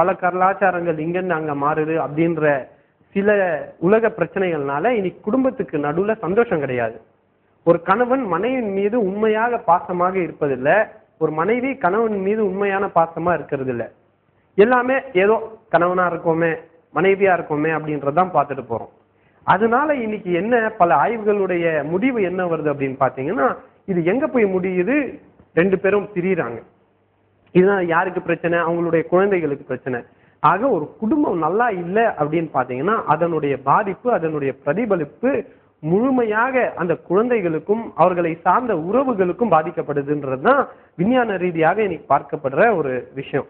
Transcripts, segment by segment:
பல கலாச்சாரங்கள் இங்கிருந்து அங்க மாறுது அப்படின்ற சில உலக பிரச்சனைகள்னால இனி குடும்பத்துக்கு நடுவுல சந்தோஷம் கிடையாது. ஒரு கணவன் மனைவின் மீது உண்மையாக பாசமாக இருப்பதில்லை ஒரு மனைவி கணவன் மீது உண்மையான பாசமா இருக்கிறது இல்ல எல்லாமே ஏதோ கணவனா இருக்கோமே மனைவியா இருக்கோமே அப்படின்றதான் பார்த்துட்டு போறோம். அதனால இன்னைக்கு என்ன பல ஆய்வுகளுடைய முடிவு என்ன வருது அப்படின்னு பாத்தீங்கன்னா இது எங்க போய் முடியுது? ரெண்டு பேரும் பிரியறாங்க இதுதான் யாருக்கு பிரச்சனை? அவங்களுடைய குழந்தைகளுக்கு பிரச்சனை. ஆக ஒரு குடும்பம் நல்லா இல்லை அப்படின்னு பார்த்தீங்கன்னா அதனுடைய பாதிப்பு அதனுடைய பிரதிபலிப்பு முழுமையாக அந்த குழந்தைகளுக்கும் அவர்களை சார்ந்த உறவுகளுக்கும் பாதிக்கப்படுதுன்றது தான் விஞ்ஞான ரீதியாக இன்னைக்கு பார்க்கப்படுற ஒரு விஷயம்.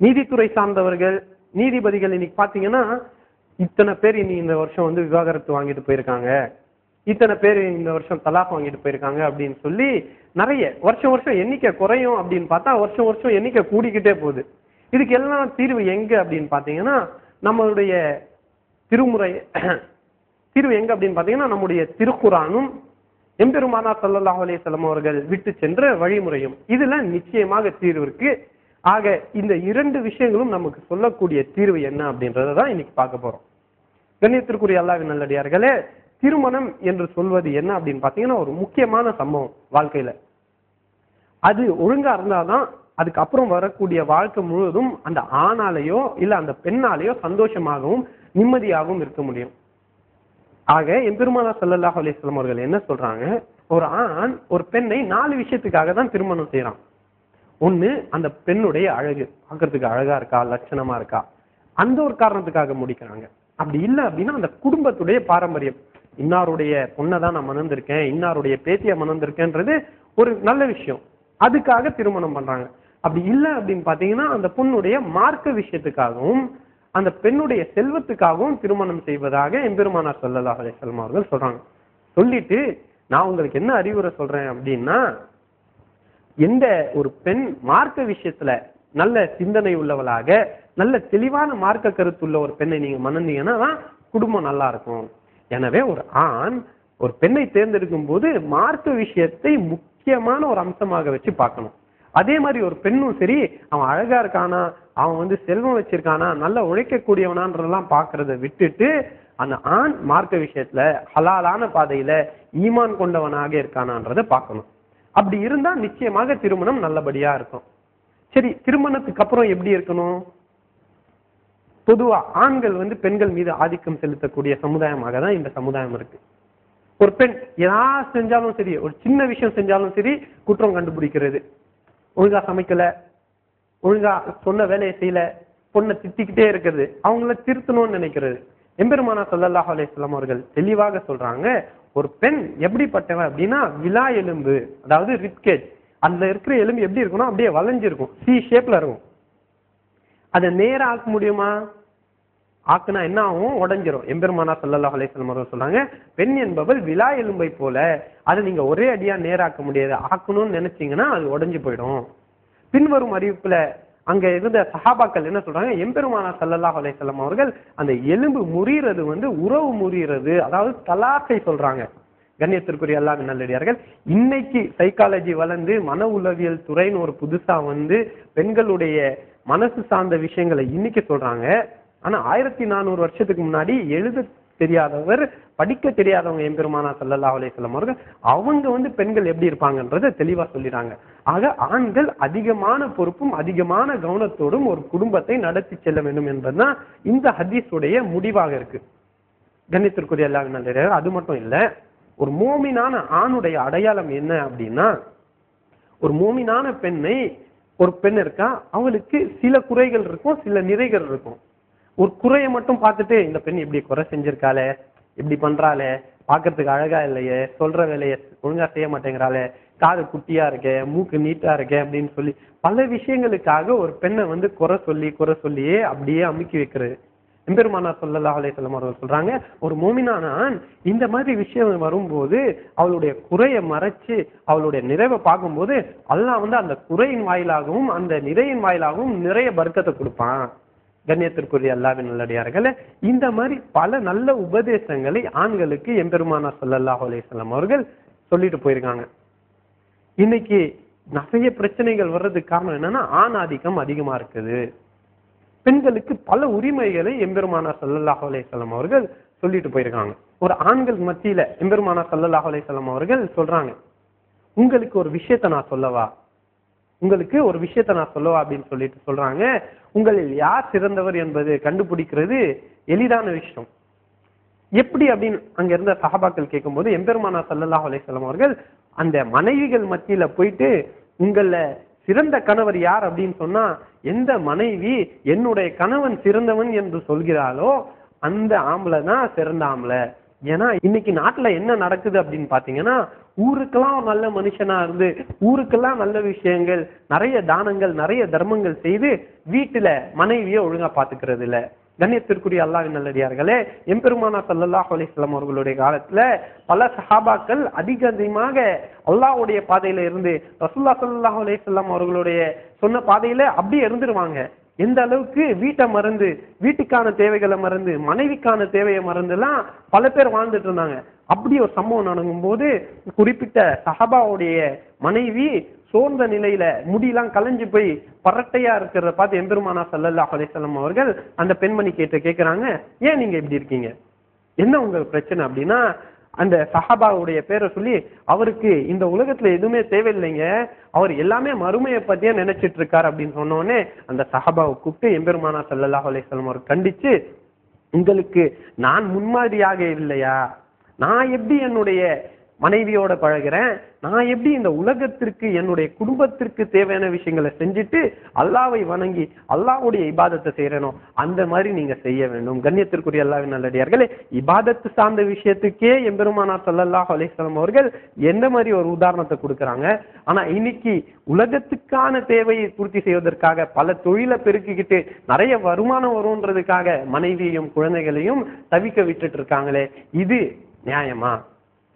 நீதித்துறை சார்ந்தவர்கள் நீதிபதிகள் இன்னைக்கு பார்த்தீங்கன்னா இத்தனை பேர் இனி இந்த வருஷம் வந்து விவாகரத்து வாங்கிட்டு போயிருக்காங்க. இத்தனை பேர் இந்த வருஷம் தலாக் வாங்கிட்டு போயிருக்காங்க அப்படின்னு சொல்லி நிறைய வருஷம் வருஷம் எண்ணிக்கை குறையும் அப்படின்னு பார்த்தா வருஷம் வருஷம் எண்ணிக்கை கூடிக்கிட்டே போகுது. இதுக்கு எல்லாம் தீர்வு எங்க அப்படின்னு பார்த்தீங்கன்னா நம்மளுடைய திருமுறை தீர்வு எங்க அப்படின்னு பார்த்தீங்கன்னா நம்முடைய திருக்குறானும் எம்பெருமானா சல்லாஹ் அலைஹி அவர்கள் விட்டு சென்ற வழிமுறையும். இதுல நிச்சயமாக தீர்வு இருக்கு. ஆக இந்த இரண்டு விஷயங்களும் நமக்கு சொல்லக்கூடிய தீர்வு என்ன அப்படின்றத தான் இன்னைக்கு பார்க்க போறோம். கண்ணியத்திற்குரிய அல்லாவின் நல்லடியார்களே திருமணம் என்று சொல்வது என்ன அப்படின்னு பாத்தீங்கன்னா ஒரு முக்கியமான சம்பவம் வாழ்க்கையில. அது ஒழுங்கா இருந்தாதான் அதுக்கப்புறம் வரக்கூடிய வாழ்க்கை முழுவதும் அந்த ஆணாலேயோ இல்ல அந்த பெண்ணாலேயோ சந்தோஷமாகவும் நிம்மதியாகவும் இருக்க முடியும். ஆக எம்பெருமானா ஸல்லல்லாஹு செல்லல்லா வஸல்லம் அவர்கள் என்ன சொல்றாங்க? ஒரு ஆண் ஒரு பெண்ணை நாலு விஷயத்துக்காக தான் திருமணம் செய்யறான் ஒண்ணு அந்த பெண்ணுடைய அழகு. பார்க்கறதுக்கு அழகா இருக்கா? லட்சணமா இருக்கா? அந்த ஒரு காரணத்துக்காக முடிக்கிறாங்க. அப்படி இல்லை அப்படின்னா அந்த குடும்பத்துடைய பாரம்பரியம். இன்னாருடைய பொண்ணை தான் நான் மணந்திருக்கேன் இன்னாருடைய பேத்தியை மணந்திருக்கேன்றது ஒரு நல்ல விஷயம். அதுக்காக திருமணம் பண்றாங்க. அப்படி இல்லை அப்படின்னு பாத்தீங்கன்னா அந்த பொண்ணுடைய மார்க்க விஷயத்துக்காகவும் அந்த பெண்ணுடைய செல்வத்துக்காகவும் திருமணம் செய்வதாக எம்பெருமானார் ஸல்லல்லாஹு அலைஹி அவர்கள் சொல்றாங்க. சொல்லிட்டு நான் உங்களுக்கு என்ன அறிவுரை சொல்றேன் அப்படின்னா எந்த ஒரு பெண் மார்க்க விஷயத்துல நல்ல சிந்தனை உள்ளவளாக நல்ல தெளிவான மார்க்க கருத்துள்ள ஒரு பெண்ணை நீங்க மணந்தீங்கன்னா தான் குடும்பம் நல்லா இருக்கும். எனவே ஒரு ஆண் ஒரு பெண்ணை தேர்ந்தெடுக்கும் போது மார்க்க விஷயத்தை முக்கியமான ஒரு அம்சமாக வச்சு பார்க்கணும். அதே மாதிரி ஒரு பெண்ணும் சரி அவன் அழகா இருக்கானா அவன் வந்து செல்வம் வச்சிருக்கானா நல்லா உழைக்கக்கூடியவனான்றதெல்லாம் பாக்குறத விட்டுட்டு அந்த ஆண் மார்க்க விஷயத்துல ஹலாலான பாதையில ஈமான் கொண்டவனாக இருக்கானான்றதை பார்க்கணும். அப்படி இருந்தா நிச்சயமாக திருமணம் நல்லபடியா இருக்கும். சரி திருமணத்துக்கு அப்புறம் எப்படி இருக்கணும்? பொதுவா ஆண்கள் வந்து பெண்கள் மீது ஆதிக்கம் செலுத்தக்கூடிய சமுதாயமாக தான் இந்த சமுதாயம் இருக்கு. ஒரு பெண் ஏதாவது செஞ்சாலும் சரி ஒரு சின்ன விஷயம் செஞ்சாலும் சரி குற்றம் கண்டுபிடிக்கிறது. ஒழுங்கா சமைக்கல ஒழுங்கா சொன்ன வேலையை செய்யல பொண்ணை திட்டிக்கிட்டே இருக்கிறது அவங்கள திருத்தணும்னு நினைக்கிறது. எம்பெருமானா ஸல்லல்லாஹு அலைஹி அவர்கள் தெளிவாக சொல்றாங்க ஒரு பெண் எப்படிப்பட்டவன் அப்படின்னா விலா எலும்பு அதாவது ரிப்கேஜ் அதுல இருக்கிற எலும்பு எப்படி இருக்கும்னா அப்படியே வளைஞ்சிருக்கும் சி ஷேப்ல இருக்கும். அதை நேரா ஆக்க முடியுமா? ஆக்குனா என்ன ஆகும்? உடஞ்சிரும். எம்பெருமானா சல்லல்லா அலைஹி அவர்கள் சொல்றாங்க பெண் என்பவள் விழா எலும்பை போல அதை நீங்க ஒரே அடியா நேராக்க முடியாது. ஆக்கணும்னு நினைச்சீங்கன்னா அது உடஞ்சு போயிடும். பின்வரும் அறிவிப்புல அங்க இருந்த சஹாபாக்கள் என்ன சொல்றாங்க? எம்பெருமானா சல்லல்லா அலைஹி அவர்கள் அந்த எலும்பு முறியறது வந்து உறவு முறியறது அதாவது தலாக்கை சொல்றாங்க. கண்ணியத்திற்குரிய எல்லா நல்லடியார்கள் இன்னைக்கு சைக்காலஜி வளர்ந்து மன உளவியல் துறைன்னு ஒரு புதுசா வந்து பெண்களுடைய மனசு சார்ந்த விஷயங்களை இன்னைக்கு சொல்றாங்க. ஆனா ஆயிரத்தி நானூறு வருஷத்துக்கு முன்னாடி எழுத தெரியாதவர் படிக்க தெரியாதவங்க எம்பெருமானா சல்லல்லா அலைஹி அவர்கள் அவங்க வந்து பெண்கள் எப்படி இருப்பாங்கன்றதை தெளிவா சொல்லிடுறாங்க. ஆக ஆண்கள் அதிகமான பொறுப்பும் அதிகமான கவனத்தோடும் ஒரு குடும்பத்தை நடத்தி செல்ல வேண்டும் என்பதுதான் இந்த ஹதீஸுடைய முடிவாக இருக்கு. கண்ணியத்திற்குரிய எல்லா நல்ல அது மட்டும் இல்லை ஒரு மோமினான ஆணுடைய அடையாளம் என்ன அப்படின்னா ஒரு மோமினான பெண்ணை ஒரு பெண் இருக்கா அவளுக்கு சில குறைகள் இருக்கும் சில நிறைகள் இருக்கும். ஒரு குறையை மட்டும் பார்த்துட்டு இந்த பெண் இப்படி குறை செஞ்சிருக்காளே இப்படி பண்றாளே பார்க்கறதுக்கு அழகா இல்லையே சொல்ற வேலையை ஒழுங்கா செய்ய மாட்டேங்கிறாளே காது குட்டியா இருக்கே மூக்கு நீட்டா இருக்கே அப்படின்னு சொல்லி பல விஷயங்களுக்காக ஒரு பெண்ணை வந்து குறை சொல்லி குறை சொல்லியே அப்படியே அமுக்கி வைக்கிறது. எம்பெருமானா ஸல்லல்லாஹு அலைஹி வஸல்லம் அவர்கள் சொல்றாங்க ஒரு மோமினானான் இந்த மாதிரி விஷயம் வரும்போது அவளுடைய குறையை மறைச்சு அவளுடைய நிறைவை பார்க்கும்போது அல்லாஹ் வந்து அந்த குறையின் வாயிலாகவும் அந்த நிறையின் வாயிலாகவும் நிறைய பர்க்கத்தை கொடுப்பான். கண்ணியத்திற்குரிய அல்லாவின் நல்லடியார்களே இந்த மாதிரி பல நல்ல உபதேசங்களை ஆண்களுக்கு எம்பெருமானா ஸல்லல்லாஹு அலிஸ்லாம் அவர்கள் சொல்லிட்டு போயிருக்காங்க. இன்னைக்கு நிறைய பிரச்சனைகள் வர்றதுக்கு காரணம் என்னன்னா ஆண் ஆதிக்கம் அதிகமா இருக்குது. பெண்களுக்கு பல உரிமைகளை எம்பெருமானா ஸல்லல்லாஹு அலைஹி அவர்கள் சொல்லிட்டு போயிருக்காங்க. ஒரு ஆண்கள் மத்தியில எம்பெருமானா ஸல்லல்லாஹு அலைஹி அவர்கள் சொல்றாங்க உங்களுக்கு ஒரு விஷயத்தை நான் சொல்லவா? உங்களுக்கு ஒரு விஷயத்தை நான் சொல்லவா அப்படின்னு சொல்லிட்டு சொல்றாங்க. உங்களில் யார் சிறந்தவர் என்பது கண்டுபிடிக்கிறது எளிதான விஷயம். எப்படி அப்படின்னு அங்க இருந்த சஹாபாக்கள் கேட்கும்போது எம்பெருமானா சல்லல்லா அலைஹி அவர்கள் அந்த மனைவிகள் மத்தியில போயிட்டு உங்கள சிறந்த கணவர் யார்? அப்படின்னு சொன்னா எந்த மனைவி என்னுடைய கணவன் சிறந்தவன் என்று சொல்கிறாளோ அந்த ஆம்பளை தான் சிறந்த ஆம்பளை. ஏன்னா இன்னைக்கு நாட்டுல என்ன நடக்குது அப்படின்னு பாத்தீங்கன்னா ஊருக்கெல்லாம் நல்ல மனுஷனா இருந்து ஊருக்கெல்லாம் நல்ல விஷயங்கள் நிறைய தானங்கள் நிறைய தர்மங்கள் செய்து வீட்டுல மனைவியை ஒழுங்கா பாத்துக்கிறது இல்ல. கண்ணியத்திற்குரிய அல்லாவின் நல்லடியார்களே எம்பெருமானா ஸல்லல்லாஹு அலிஸ்லாம் அவர்களுடைய காலத்துல பல சஹாபாக்கள் அதிக அதிகமாக அல்லாஹ்வுடைய பாதையில இருந்து ரசூல்லா சல்லாஹ் அலிஸ்லாம் அவர்களுடைய சொன்ன பாதையில அப்படியே இருந்துருவாங்க. எந்த அளவுக்கு வீட்டை மறந்து வீட்டுக்கான தேவைகளை மறந்து மனைவிக்கான தேவையை மறந்துலாம் பல பேர் வாழ்ந்துட்டு இருந்தாங்க. அப்படி ஒரு சம்பவம் நடக்கும் போது குறிப்பிட்ட சஹபாவுடைய மனைவி சோர்ந்த நிலையில முடியெல்லாம் கலைஞ்சு போய் பரட்டையா இருக்கிறத பார்த்து எம்பெருமானா சல்லல்லா அலிசல்லம் அவர்கள் அந்த பெண்மணி கேட்ட கேட்கிறாங்க ஏன் நீங்க இப்படி இருக்கீங்க? என்ன உங்க பிரச்சனை? அப்படின்னா அந்த சஹாபாவுடைய பேரை சொல்லி அவருக்கு இந்த உலகத்துல எதுவுமே தேவையில்லைங்க. அவர் எல்லாமே மறுமையை பத்தியே நினைச்சிட்டு இருக்காரு அப்படின்னு சொன்னோடனே அந்த சஹாபாவை கூப்பிட்டு எம்பெருமானா ஸல்லல்லாஹு அலைஹி அவர் கண்டிச்சு உங்களுக்கு நான் முன்மாதிரியாக இல்லையா? நான் எப்படி என்னுடைய மனைவியோட பழகுறேன். நான் எப்படி இந்த உலகத்திற்கு என்னுடைய குடும்பத்திற்கு தேவையான விஷயங்களை செஞ்சுட்டு அல்லாவை வணங்கி அல்லாஹ்வுடைய இபாதத்தை செய்யறனோ அந்த மாதிரி நீங்க செய்ய வேண்டும். கண்ணியத்திற்குரிய அல்லாவின் நல்லடியார்களே இபாதத்து சார்ந்த விஷயத்துக்கே எம்பெருமானா சல்லல்லாஹ் அலிஸ்லாம் அவர்கள் எந்த மாதிரி ஒரு உதாரணத்தை கொடுக்குறாங்க? ஆனா இன்னைக்கு உலகத்துக்கான தேவையை பூர்த்தி செய்வதற்காக பல தொழிலை பெருக்கிக்கிட்டு நிறைய வருமானம் வரும்ன்றதுக்காக மனைவியையும் குழந்தைகளையும் தவிக்க விட்டுட்டு இருக்காங்களே இது நியாயமா?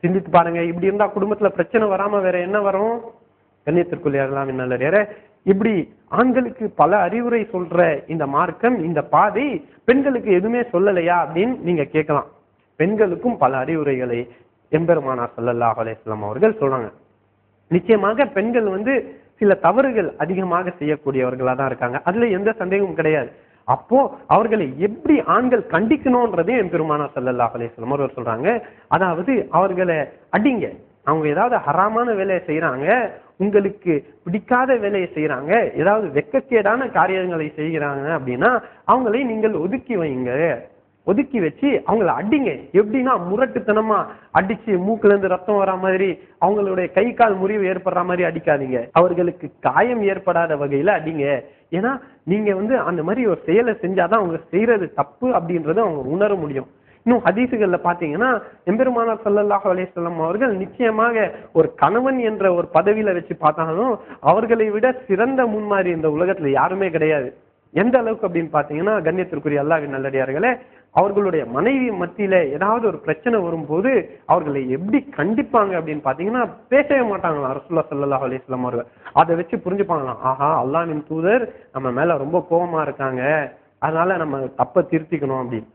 சிந்தித்து பாருங்க. இப்படி இருந்தா குடும்பத்துல பிரச்சனை வராம வேற என்ன வரும்? கண்ணியத்திற்குரிய அல்லாவின் நல்லடியாரே இப்படி ஆண்களுக்கு பல அறிவுரை சொல்ற இந்த மார்க்கம் இந்த பாதை பெண்களுக்கு எதுவுமே சொல்லலையா அப்படின்னு நீங்க கேட்கலாம். பெண்களுக்கும் பல அறிவுரைகளை எம்பெருமானார் ஸல்லல்லாஹு அலேஸ்லாம் அவர்கள் சொல்றாங்க. நிச்சயமாக பெண்கள் வந்து சில தவறுகள் அதிகமாக செய்யக்கூடியவர்களா தான் இருக்காங்க. அதுல எந்த சந்தேகமும் கிடையாது. அப்போ அவர்களை எப்படி ஆண்கள் கண்டிக்கணும்ன்றதே என் பெருமானா சல்லல்லா அலேஸ்லம் வஸல்லம் சொல்றாங்க. அதாவது அவர்களை அடிங்க. அவங்க ஏதாவது ஹராமான வேலையை செய்யறாங்க உங்களுக்கு பிடிக்காத வேலையை செய்யறாங்க ஏதாவது வெக்கக்கேடான காரியங்களை செய்கிறாங்க அப்படின்னா அவங்களை நீங்கள் ஒதுக்கி வைங்க. ஒதுக்கி வச்சு அவங்கள அடிங்க. எப்படின்னா முரட்டுத்தனமா அடிச்சு மூக்குல இருந்து ரத்தம் வரா மாதிரி அவங்களுடைய கை கால் முறிவு ஏற்படுற மாதிரி அடிக்காதீங்க. அவர்களுக்கு காயம் ஏற்படாத வகையில அடிங்க. ஏன்னா நீங்க வந்து அந்த மாதிரி ஒரு செயலை செஞ்சாதான் அவங்க செய்யறது தப்பு அப்படின்றத அவங்க உணர முடியும். இன்னும் ஹதீசுகள்ல பாத்தீங்கன்னா எம்பெருமானார் சல்லல்லாஹ் அலேஸ்லாம் அவர்கள் நிச்சயமாக ஒரு கணவன் என்ற ஒரு பதவியில வச்சு பார்த்தாலும் அவர்களை விட சிறந்த முன்மாதிரி இந்த உலகத்துல யாருமே கிடையாது. எந்த அளவுக்கு அப்படின்னு பாத்தீங்கன்னா கண்ணியத்திற்குரிய அல்லாவின் நல்லடியார்களே அவர்களுடைய மனைவி மத்தியில ஏதாவது ஒரு பிரச்சனை வரும்போது அவர்களை எப்படி கண்டிப்பாங்க அப்படின்னு பாத்தீங்கன்னா பேசவே மாட்டாங்களாம் அரசுல்லா சல்லா அலிஸ்லாம் அவர்கள். அதை வச்சு புரிஞ்சுப்பாங்களாம். ஆஹா அல்லாஹ்வின் தூதர் நம்ம மேல ரொம்ப கோபமா இருக்காங்க. அதனால நம்ம தப்ப திருத்திக்கணும் அப்படின்னு.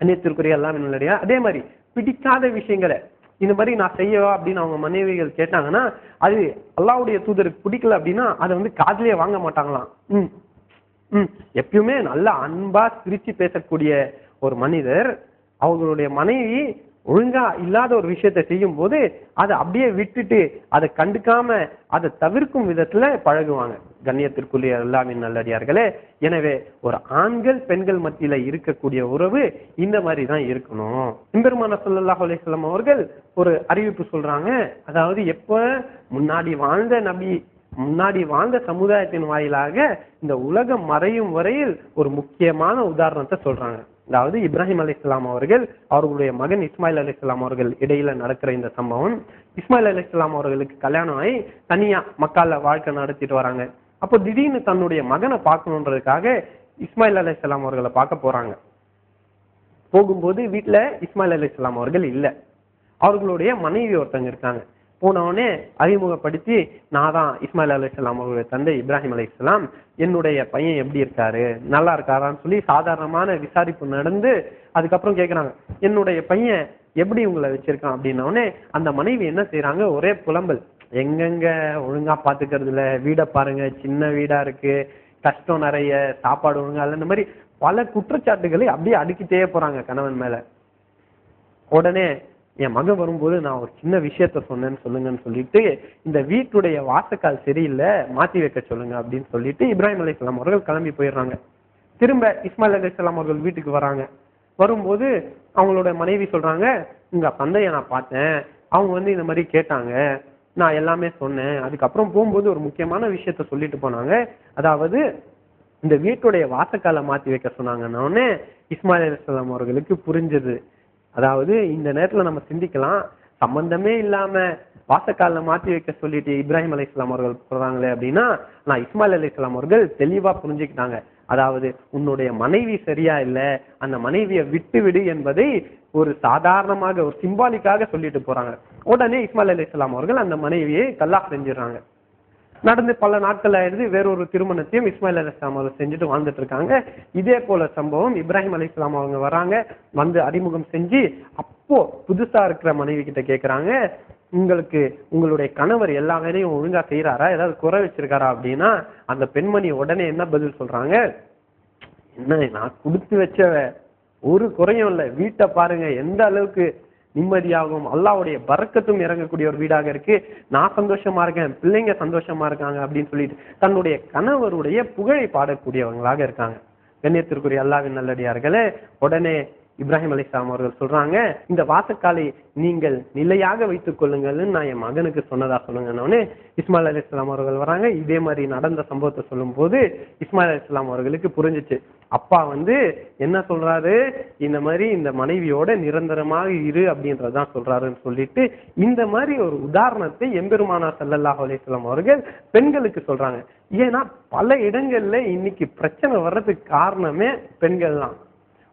அந்நியத்திற்குரிய எல்லாம் நல்லடியா அதே மாதிரி பிடிக்காத விஷயங்களை இந்த மாதிரி நான் செய்யவா அப்படின்னு அவங்க மனைவிகள் கேட்டாங்கன்னா அது அல்லாவுடைய தூதருக்கு பிடிக்கல அப்படின்னா அதை வந்து காதலியே வாங்க மாட்டாங்களாம். ம். ம். எப்பயுமே நல்லா அன்பா சிரிச்சு பேசக்கூடிய ஒரு மனிதர் அவங்களுடைய மனைவி ஒழுங்கா இல்லாத ஒரு விஷயத்தை செய்யும் போது அதை அப்படியே விட்டுட்டு அதை கண்டுக்காம அதை தவிர்க்கும் விதத்துல பழகுவாங்க. கண்ணியத்திற்குரிய எல்லாமே நல்லடியார்களே எனவே ஒரு ஆண்கள் பெண்கள் மத்தியில இருக்கக்கூடிய உறவு இந்த மாதிரி தான் இருக்கணும். இம்பெருமான ஸல்லல்லாஹு அலைஹி அவர்கள் ஒரு அறிவிப்பு சொல்றாங்க. அதாவது எப்ப முன்னாடி வாழ்ந்த நபி முன்னாடி வாழ்ந்த சமுதாயத்தின் வாயிலாக இந்த உலகம் மறையும் வரையில் ஒரு முக்கியமான உதாரணத்தை சொல்றாங்க. அதாவது இப்ராஹிம் அலைஹிஸ்ஸலாம் அவர்கள் அவர்களுடைய மகன் இஸ்மாயில் அலைஹிஸ்ஸலாம் அவர்கள் இடையில நடக்கிற இந்த சம்பவம். இஸ்மாயில் அலைஹிஸ்ஸலாம் அவர்களுக்கு கல்யாணம் ஆகி தனியா மக்கால வாழ்க்கை நடத்திட்டு வராங்க. அப்போ திடீர்னு தன்னுடைய மகனை பார்க்கணுன்றதுக்காக இஸ்மாயில் அலைஹிஸ்ஸலாம் அவர்களை பார்க்க போறாங்க. போகும்போது வீட்டுல இஸ்மாயில் அலைஹிஸ்ஸலாம் அவர்கள் இல்லை. அவர்களுடைய மனைவி ஒருத்தங்க இருக்காங்க. போனவனே அறிமுகப்படுத்தி நான் தான் இஸ்மாயில் அலி இஸ்லாம் அவருடைய தந்தை இப்ராஹிம் அலைஹிஸ்ஸலாம் என்னுடைய பையன் எப்படி இருக்காரு? நல்லா இருக்காரான்னு சொல்லி சாதாரணமான விசாரிப்பு நடந்து அதுக்கப்புறம் கேட்குறாங்க என்னுடைய பையன் எப்படி உங்களை வச்சிருக்கான்? அப்படின்னோடனே அந்த மனைவி என்ன செய்யறாங்க ஒரே புலம்பல். எங்கெங்க? ஒழுங்கா பாத்துக்கிறது இல்ல. வீடை பாருங்க. சின்ன வீடா இருக்கு. கஷ்டம் நிறைய. சாப்பாடு ஒழுங்கா இல்ல. இந்த மாதிரி பல குற்றச்சாட்டுகளை அப்படியே அடுக்கிட்டே போறாங்க கணவன் மேல. உடனே என் மகன் வரும்போது நான் ஒரு சின்ன விஷயத்த சொன்னேன்னு சொல்லுங்கன்னு சொல்லிட்டு இந்த வீட்டுடைய வாசக்கால் சரியில்லை மாத்தி வைக்க சொல்லுங்க அப்படின்னு சொல்லிட்டு இப்ராஹிம் அலைஹிஸ்ஸலாம் அவர்கள் கிளம்பி போயிடுறாங்க. திரும்ப இஸ்மாயில் அலைஹிஸ்ஸலாம் அவர்கள் வீட்டுக்கு வராங்க. வரும்போது அவங்களோட மனைவி சொல்றாங்க உங்க தந்தைய நான் பார்த்தேன். அவங்க வந்து இந்த மாதிரி கேட்டாங்க. நான் எல்லாமே சொன்னேன். அதுக்கப்புறம் போகும்போது ஒரு முக்கியமான விஷயத்த சொல்லிட்டு போனாங்க. அதாவது இந்த வீட்டுடைய வாசக்காலை மாத்தி வைக்க சொன்னாங்கன்னு உடனே இஸ்மாயில் அலிஸ்லாம் அவர்களுக்கு புரிஞ்சது. அதாவது இந்த நேரத்துல நம்ம சிந்திக்கலாம். சம்பந்தமே இல்லாம வாசக்கால மாத்தி வைக்க சொல்லிட்டு இப்ராஹிம் அலைஹிஸ்ஸலாம் அவர்கள் சொல்றாங்களே அப்படின்னா நான் இஸ்மாயில் அலைஹிஸ்ஸலாம் அவர்கள் தெளிவா புரிஞ்சுக்கிட்டாங்க. அதாவது உன்னுடைய மனைவி சரியா இல்ல அந்த மனைவியை விட்டு விடு என்பதை ஒரு சாதாரணமாக ஒரு சிம்பாலிக்காக சொல்லிட்டு போறாங்க. உடனே இஸ்மாயில் அலைஹிஸ்ஸலாம் அவர்கள் அந்த மனைவியை கல்லா செஞ்சிடறாங்க. நடந்து பல நாட்கள் ஆயிடுது வேறொரு திருமணத்தையும் இஸ்மாயில் அலிஸ்லாம் அவர்கள் செஞ்சுட்டு வாழ்ந்துட்டு இருக்காங்க இதே போல சம்பவம் இப்ராஹிம் அலிஸ்லாம் அவங்க வராங்க. வந்து அறிமுகம் செஞ்சு அப்போ புதுசா இருக்கிற மனைவி கிட்ட கேட்கிறாங்க உங்களுக்கு உங்களுடைய கணவர் எல்லா வேலையும் ஒழுங்கா செய்யறாரா ஏதாவது குறை வச்சிருக்காரா? அப்படின்னா அந்த பெண்மணி உடனே என்ன பதில் சொல்றாங்க? என்ன நான் கொடுத்து வச்சவ ஒரு குறையும் இல்லை. வீட்டை பாருங்க எந்த அளவுக்கு நிம்மதியாகவும் அல்லாவுடைய பறக்கத்தும் இறங்கக்கூடிய ஒரு வீடாக இருக்கு. நான் சந்தோஷமா இருக்கேன் பிள்ளைங்க சந்தோஷமா இருக்காங்க அப்படின்னு சொல்லிட்டு தன்னுடைய கணவருடைய புகழை பாடக்கூடியவங்களாக இருக்காங்க. கண்ணியத்திற்குரிய அல்லாவின் நல்லடியார்களே உடனே இப்ராஹிம் அலிஸ்லாம் அவர்கள் சொல்றாங்க இந்த வாசக்காலை நீங்கள் நிலையாக வைத்துக் கொள்ளுங்கள்னு நான் என் மகனுக்கு சொன்னதா சொல்லுங்கன்னு இஸ்மாயில் அலி இஸ்லாம் அவர்கள் வராங்க. இதே மாதிரி நடந்த சம்பவத்தை சொல்லும் போது இஸ்மாயில் அலி இஸ்லாம் அவர்களுக்கு புரிஞ்சுச்சு. அப்பா வந்து என்ன சொல்றாரு? இந்த மாதிரி இந்த மனைவியோட நிரந்தரமாக இரு அப்படின்றதான் சொல்றாருன்னு சொல்லிட்டு இந்த மாதிரி ஒரு உதாரணத்தை எம்பெருமானா சல்லல்லாஹ் அலிஸ்லாம் அவர்கள் பெண்களுக்கு சொல்றாங்க. ஏன்னா பல இடங்கள்ல இன்னைக்கு பிரச்சனை வர்றதுக்கு காரணமே பெண்கள் தான்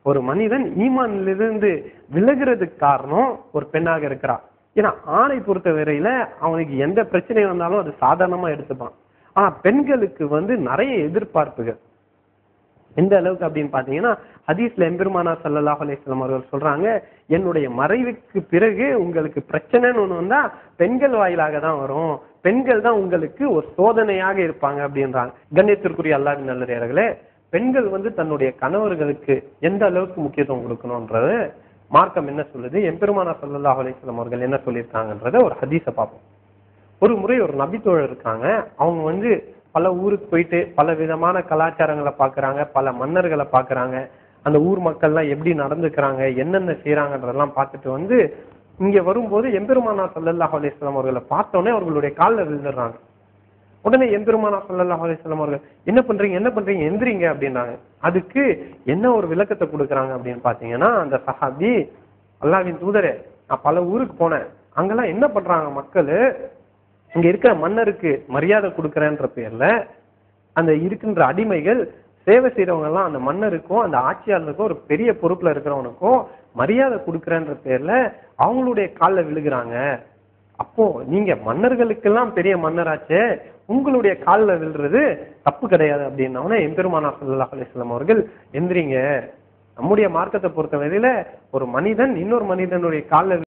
ஒரு மனிதன் ஈமான்லிருந்து விலகுறதுக்கு காரணம் ஒரு பெண்ணாக இருக்கிறான். ஏன்னா ஆணை பொறுத்த வரையில அவனுக்கு எந்த பிரச்சனை வந்தாலும் அது சாதாரணமா எடுத்துப்பான். ஆனா பெண்களுக்கு வந்து நிறைய எதிர்பார்ப்புகள். எந்த அளவுக்கு அப்படின்னு பாத்தீங்கன்னா ஹதீஸ்ல எம்பெருமானா சல்லாஹ் அலிஸ்லாம் அவர்கள் சொல்றாங்க என்னுடைய மறைவுக்கு பிறகு உங்களுக்கு பிரச்சனைன்னு ஒண்ணு வந்தா பெண்கள் வாயிலாக தான் வரும். பெண்கள் தான் உங்களுக்கு ஒரு சோதனையாக இருப்பாங்க அப்படின்றாங்க. கண்ணியத்திற்குரிய அல்லாவின் நல்லடியார்களே பெண்கள் வந்து தன்னுடைய கணவர்களுக்கு எந்த அளவுக்கு முக்கியத்துவம் கொடுக்கணும்ன்றது மார்க்கம் என்ன சொல்லுது? எம்பெருமானா சல்லல்லாஹு அலிஸ்லாம் அவர்கள் என்ன சொல்லியிருக்காங்கன்றத ஒரு ஹதீஸை பார்ப்போம். ஒரு முறை ஒரு நபித்தோழர் இருக்காங்க. அவங்க வந்து பல ஊருக்கு போயிட்டு பல விதமான கலாச்சாரங்களை பார்க்குறாங்க பல மன்னர்களை பார்க்குறாங்க. அந்த ஊர் மக்கள்லாம் எப்படி நடந்துக்கிறாங்க என்னென்ன செய்யறாங்கன்றதெல்லாம் பார்த்துட்டு வந்து இங்க வரும்போது எம்பெருமானா சல்லல்லாஹு அலிஸ்லாம் அவர்களை பார்த்தோன்னே அவர்களுடைய காலில் விழுந்துடுறாங்க. உடனே எம்பெருமானா சல்லல்லாஹு அலைஹிஸ்ஸலாம் அவர்கள் என்ன பண்றீங்க? என்ன பண்றீங்க? எந்திரிங்க அப்படின்னாங்க. அதுக்கு என்ன ஒரு விளக்கத்தை கொடுக்குறாங்க அப்படின்னு பாத்தீங்கன்னா அந்த சஹாபி அல்லாவின் தூதரே நான் பல ஊருக்கு போனேன். அங்கெல்லாம் என்ன பண்றாங்க மக்கள்? இங்க இருக்கிற மன்னருக்கு மரியாதை கொடுக்குறேன்ற பேர்ல அந்த இருக்கின்ற அடிமைகள் சேவை செய்யறவங்க எல்லாம் அந்த மன்னருக்கும் அந்த ஆட்சியாளருக்கும் ஒரு பெரிய பொறுப்புல இருக்கிறவனுக்கும் மரியாதை கொடுக்குறேன்ற பேர்ல அவங்களுடைய காலில் விழுகிறாங்க. அப்போ நீங்க மன்னர்களுக்கெல்லாம் பெரிய மன்னராச்சே உங்களுடைய காலில் விழுறது தப்பு கிடையாது அப்படின்னோடனே எம்பெருமானா சல்லா அலிஸ்லாம் அவர்கள் எந்திரிங்க. நம்முடைய மார்க்கத்தை பொறுத்த வரையில ஒரு மனிதன் இன்னொரு மனிதனுடைய காலில்